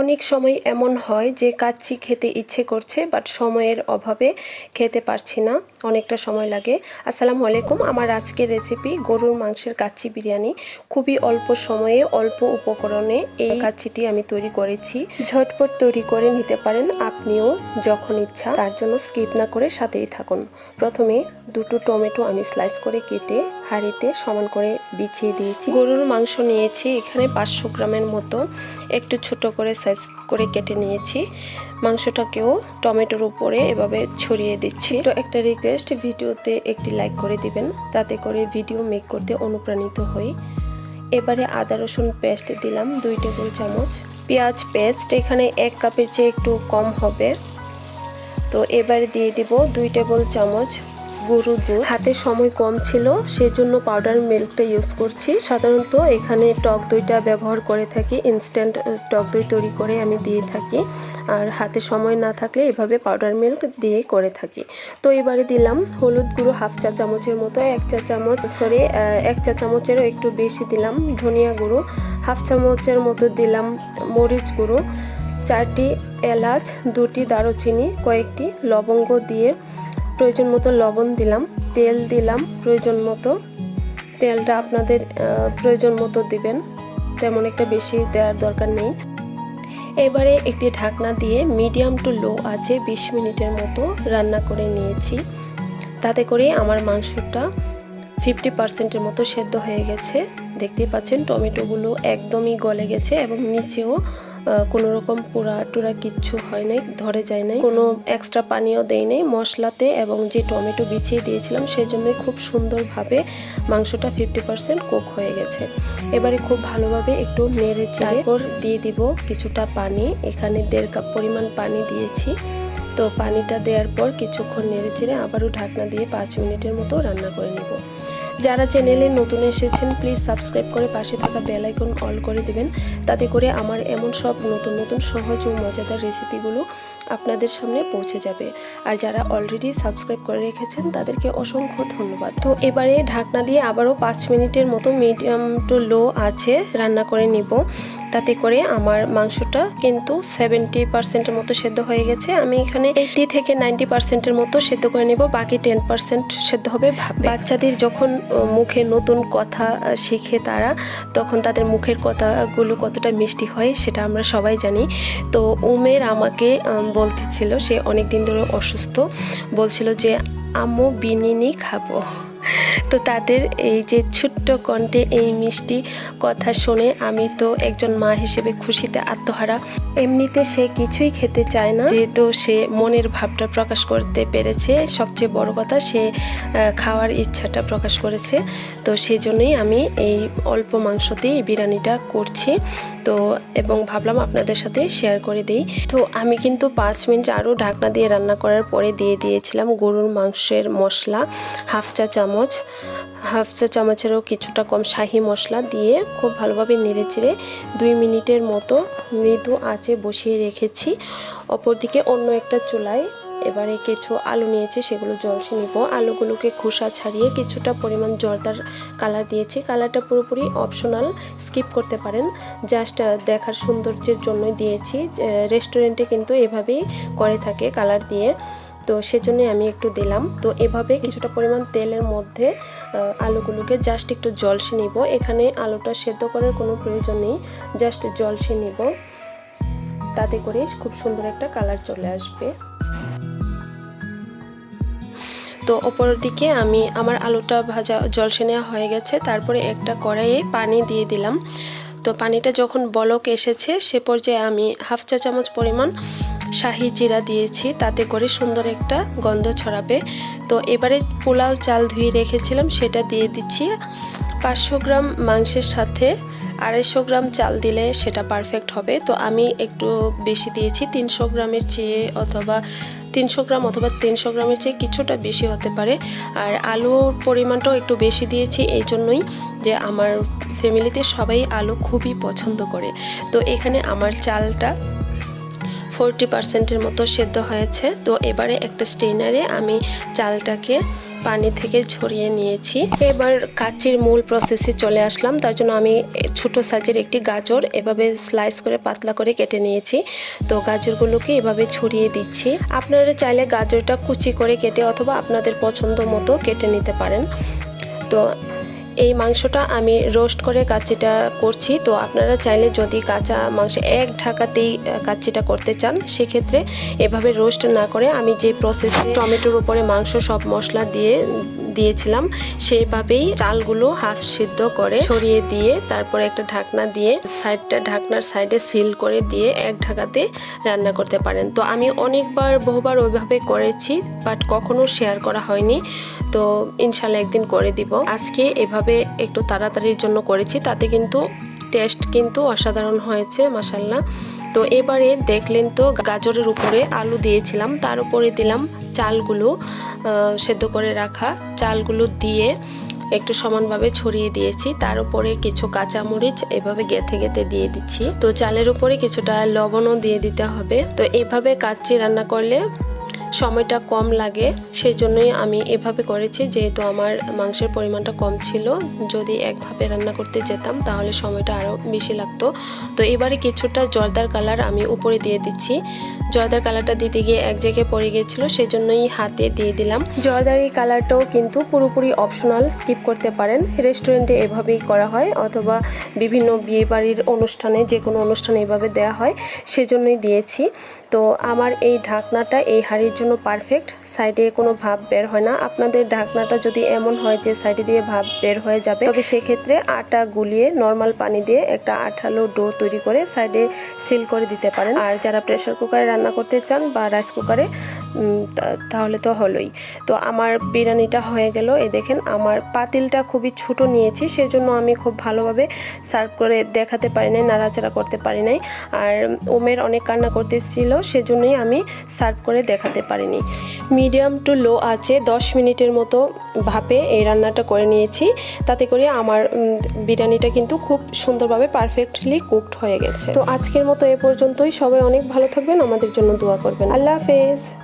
অনেক সময় এমন হয় যে কাচ্চি খেতে ইচ্ছে করছে বাট সময়ের অভাবে খেতে পারছি না। অনেকটা সময় লাগে। আসসালামু আলাইকুম। আমার আজকের রেসিপি গরুর মাংসের কাচ্চি বিরিয়ানি। খুবই অল্প সময়ে, অল্প উপকরণে এই কাচ্চিটি আমি তৈরি করেছি। ঝটপট তৈরি করে নিতে পারেন আপনিও যখন ইচ্ছা। তার জন্য স্কিপ না করে সাথেই থাকুন। প্রথমে দুটো টমেটো আমি স্লাইস করে কেটে হাঁড়িতে সমান করে বিছিয়ে দিয়েছি। গরুর মাংস নিয়েছি, এখানে পাঁচশো গ্রামের মতো। একটু ছোট করে সাইজ করে কেটে নিয়েছি। মাংসটাকেও টমেটোর উপরে এভাবে ছড়িয়ে দিচ্ছি। তো একটা রিকোয়েস্ট ভিডিওতে একটি লাইক করে দিবেন। তাতে করে ভিডিও মেক করতে অনুপ্রাণিত হই। এবারে আদা, রসুন পেস্ট দিলাম দুই টেবিল চামচ। পেঁয়াজ পেস্ট এখানে এক কাপের চেয়ে একটু কম হবে। তো এবারে দিয়ে দিব দুই টেবিল চামচ গরুর দুধ। হাতে সময় কম ছিল, সেজন্য পাউডার মিল্কটা ইউজ করছি। সাধারণত এখানে টক দইটা ব্যবহার করে থাকি ইনস্ট্যান্ট টক দই তৈরি করে আমি দিয়ে থাকি। আর হাতে সময় না থাকলে এভাবে পাউডার মিল্ক দিয়ে করে থাকি। তো এবারে দিলাম হলুদ গুঁড়ো হাফ চা চামচের মতো, এক চা চামচ সরি এক চা চামচেরও একটু বেশি দিলাম ধনিয়া গুঁড়ো। হাফ চামচের মতো দিলাম মরিচ গুঁড়ো, চারটি এলাচ, দুটি দারুচিনি, কয়েকটি লবঙ্গ দিয়ে প্রয়োজন মতো লবণ দিলাম, তেল দিলাম, প্রয়োজন মতো। তেলটা আপনাদের প্রয়োজন মতো দিবেন, তেমন একটা বেশি দেওয়ার দরকার নেই। এবারে একটি ঢাকনা দিয়ে মিডিয়াম টু লো আছে বিশ মিনিটের মতো রান্না করে নিয়েছি। তাতে করে আমার মাংসটা ফিফটি পার্সেন্টের মতো সেদ্ধ হয়ে গেছে। দেখতে পাচ্ছেন, টমেটোগুলো একদমই গলে গেছে এবং নিচেও কোনো রকম পোড়া টোড়া কিচ্ছু হয় নাই, ধরে যায় নাই। কোনো এক্সট্রা পানিও দেয় নেই, মশলাতে এবং যে টমেটো বিছিয়ে দিয়েছিলাম সেই জন্যই খুব সুন্দরভাবে মাংসটা ফিফটি পার্সেন্ট কুক হয়ে গেছে। এবারে খুব ভালোভাবে একটু নেড়ে চাইপর দিয়ে দিব কিছুটা পানি। এখানে দেড় কাপ পরিমাণ পানি দিয়েছি। তো পানিটা দেওয়ার পর কিছুক্ষণ নেড়ে চেড়ে আবারও ঢাকনা দিয়ে পাঁচ মিনিটের মতো রান্না করে নেব। যারা চ্যানেলে নতুন এসেছেন প্লিজ সাবস্ক্রাইব করে পাশে থাকা বেল আইকন অল করে দেবেন। তাতে করে আমার এমন সব নতুন নতুন সহজ ও মজাদার রেসিপিগুলো আপনাদের সামনে পৌঁছে যাবে। আর যারা অলরেডি সাবস্ক্রাইব করে রেখেছেন, তাদেরকে অসংখ্য ধন্যবাদ। তো এবারে ঢাকনা দিয়ে আবারও পাঁচ মিনিটের মতো মিডিয়াম টু লো আছে, রান্না করে নিব। তাতে করে আমার মাংসটা কিন্তু সেভেন্টি পার্সেন্টের মতো সেদ্ধ হয়ে গেছে। আমি এখানে এইটি থেকে নাইনটি পার্সেন্টের মতো সেদ্ধ করে নেব, বাকি টেন পার্সেন্ট সেদ্ধ হবে বাচ্চাদের যখন মুখে নতুন কথা শিখে তারা, তখন তাদের মুখের কথাগুলো কতটা মিষ্টি হয় সেটা আমরা সবাই জানি। তো উমের আমাকে বলতেছিল, সে অনেক দিন ধরে অসুস্থ, বলছিল যে, আম্মু বিনিনি খাব। তো তাদের এই যে ছোট্ট কণ্ঠে এই মিষ্টি কথা শুনে আমি তো একজন মা হিসেবে খুশিতে আত্মহারা। এমনিতে সে কিছুই খেতে চায় না। যেহেতু সে মনের ভাবটা প্রকাশ করতে পেরেছে, সবচেয়ে বড় কথা সে খাওয়ার ইচ্ছাটা প্রকাশ করেছে। তো সেজন্যই আমি এই অল্প মাংসতেই বিরিয়ানিটা করছি। তো এবং ভাবলাম আপনাদের সাথে শেয়ার করে দিই। তো আমি কিন্তু পাঁচ মিনিট আরও ঢাকনা দিয়ে রান্না করার পরে দিয়ে দিয়েছিলাম গরুর মাংসের মশলা, হাফ চা চামচ। হাফ চা চামচেরও কিছুটা কম শাহি মশলা দিয়ে খুব ভালোভাবে নেড়ে চেড়ে দুই মিনিটের মতো মৃদু আঁচে বসিয়ে রেখেছি। অপরদিকে অন্য একটা চুলায় এবারে কিছু আলু নিয়েছি, সেগুলো জলসে নিব। আলুগুলোকে খোসা ছাড়িয়ে কিছুটা পরিমাণ জর্দার কালার দিয়েছি। কালারটা পুরোপুরি অপশনাল, স্কিপ করতে পারেন। জাস্ট দেখার সৌন্দর্যের জন্যই দিয়েছি। রেস্টুরেন্টে কিন্তু এভাবেই করে থাকে কালার দিয়ে। তো সেজন্যই আমি একটু দিলাম। তো এভাবে কিছুটা পরিমাণ তেলের মধ্যে আলুগুলোকে জাস্ট একটু জলসে নিব। এখানে আলুটা সেদ্ধ করার কোনো প্রয়োজন নেই জাস্ট জলসে নিব। তাতে করে খুব সুন্দর একটা কালার চলে আসবে। তো ওপরের দিকে আমি আমার আলুটা ভাজা জলসে নেওয়া হয়ে গেছে। তারপরে একটা কড়াইয়ে পানি দিয়ে দিলাম। তো পানিটা যখন বলক এসেছে, সে পর্যায়ে আমি হাফ চা চামচ পরিমাণ শাহি জিরা দিয়েছি, তাতে করে সুন্দর একটা গন্ধ ছড়াবে। তো এবারে পোলাও চাল ধুয়ে রেখেছিলাম, সেটা দিয়ে দিচ্ছি। পাঁচশো গ্রাম মাংসের সাথে আড়াইশো গ্রাম চাল দিলে সেটা পারফেক্ট হবে। তো আমি একটু বেশি দিয়েছি, তিনশো গ্রামের চেয়ে অথবা তিনশো গ্রাম অথবা তিনশো গ্রামের চেয়ে কিছুটা বেশি হতে পারে। আর আলুর পরিমাণটাও একটু বেশি দিয়েছি, এই জন্যই যে আমার ফ্যামিলিতে সবাই আলু খুবই পছন্দ করে। তো এখানে আমার চালটা ফোরটি পার্সেন্টের মতো সেদ্ধ হয়েছে। তো এবারে একটা স্টেনারে আমি চালটাকে পানি থেকে ঝরিয়ে নিয়েছি। এবার কাচির মূল প্রসেসে চলে আসলাম। তার জন্য আমি ছোট সাইজের একটি গাজর এভাবে স্লাইস করে পাতলা করে কেটে নিয়েছি। তো গাজরগুলোকে এভাবে ছড়িয়ে দিচ্ছি। আপনারা চাইলে গাজরটা কুচি করে কেটে অথবা আপনাদের পছন্দ মতো কেটে নিতে পারেন। তো এই মাংসটা আমি রোস্ট করে কাচ্চিটা করছি। তো আপনারা চাইলে যদি কাঁচা মাংস এক ঢাকাতেই কাচ্চিটা করতে চান, সেক্ষেত্রে এভাবে রোস্ট না করে আমি যে প্রসেসে টমেটোর উপরে মাংস সব মশলা দিয়ে, দিয়েছিলাম সেইভাবেই চালগুলো হাফ সিদ্ধ করে ছড়িয়ে দিয়ে, তারপরে একটা ঢাকনা দিয়ে সাইডটা ঢাকনার সাইডে সিল করে দিয়ে এক ঢাকাতে রান্না করতে পারেন। তো আমি অনেকবার, বহুবার ওইভাবে করেছি বাট কখনো শেয়ার করা হয়নি। তো ইনশাল্লাহ একদিন করে দিব। আজকে এভাবে একটু তাড়াতাড়ির জন্য করেছি, তাতে কিন্তু টেস্ট কিন্তু অসাধারণ হয়েছে মাসাল্লাহ তো এবারে দেখলেন তো গাজরের উপরে আলু দিয়েছিলাম, তার উপরে দিলাম চালগুলো সেদ্ধ করে রাখা চালগুলো দিয়ে একটু সমানভাবে ছড়িয়ে দিয়েছি, তার উপরে কিছু কাঁচামরিচ এভাবে গেথে গেথে দিয়ে দিচ্ছি। তো চালের উপরে কিছুটা লবণও দিয়ে দিতে হবে। তো এভাবে কাচ্চি রান্না করলে সময়টা কম লাগে সেই জন্যই আমি এভাবে করেছি। যেহেতু আমার মাংসের পরিমাণটা কম ছিল, যদি একভাবে রান্না করতে যেতাম, তাহলে সময়টা আরও বেশি লাগতো। তো এবারে কিছুটা জর্দার কালার আমি উপরে দিয়ে দিচ্ছি। জর্দার কালারটা দিতে গিয়ে এক জায়গায় পড়ে গিয়েছিল সেই জন্যই হাতে দিয়ে দিলাম। জর্দারি কালারটাও কিন্তু পুরোপুরি অপশনাল, স্কিপ করতে পারেন। রেস্টুরেন্টে এভাবেই করা হয়, অথবা বিভিন্ন বিয়ে বাড়ির অনুষ্ঠানে যে কোনো অনুষ্ঠানে এভাবে দেওয়া হয়, সেজন্যই দিয়েছি। তো আমার এই ঢাকনাটা এই হাঁড়ির জন্য পারফেক্ট সাইডে কোনো ভাব বের হয় না। আপনাদের ঢাকনাটা যদি এমন হয় যে সাইডে দিয়ে ভাব বের হয়ে যাবে, তবে সেক্ষেত্রে আটা গুলিয়ে নর্মাল পানি দিয়ে একটা আঠালো ডো তৈরি করে সাইডে সিল করে দিতে পারেন। আর যারা প্রেশার কুকারে রান্না করতে চান বা রাইস কুকারে তাহলে তো হলোই। তো আমার বিরিয়ানিটা হয়ে গেল। এ দেখেন, আমার পাতিলটা খুবই ছোট নিয়েছি, সেজন্য আমি খুব ভালোভাবে সার্ভ করে দেখাতে পারি নাই, নাড়াচাড়া করতে পারি নাই। আর ওমের অনেক কান্না করতেছিল, সেজন্যই আমি সার্ভ করে দেখাতে পারিনি। মিডিয়াম টু লো আছে, দশ মিনিটের মতো ভাপে এই রান্নাটা করে নিয়েছি। তাতে করে আমার বিরিয়ানিটা কিন্তু খুব সুন্দরভাবে পারফেক্টলি কুকড হয়ে গেছে। তো আজকের মতো এ পর্যন্তই। সবাই অনেক ভালো থাকবেন, আমাদের জন্য দোয়া করবেন। আল্লাহ হাফেজ।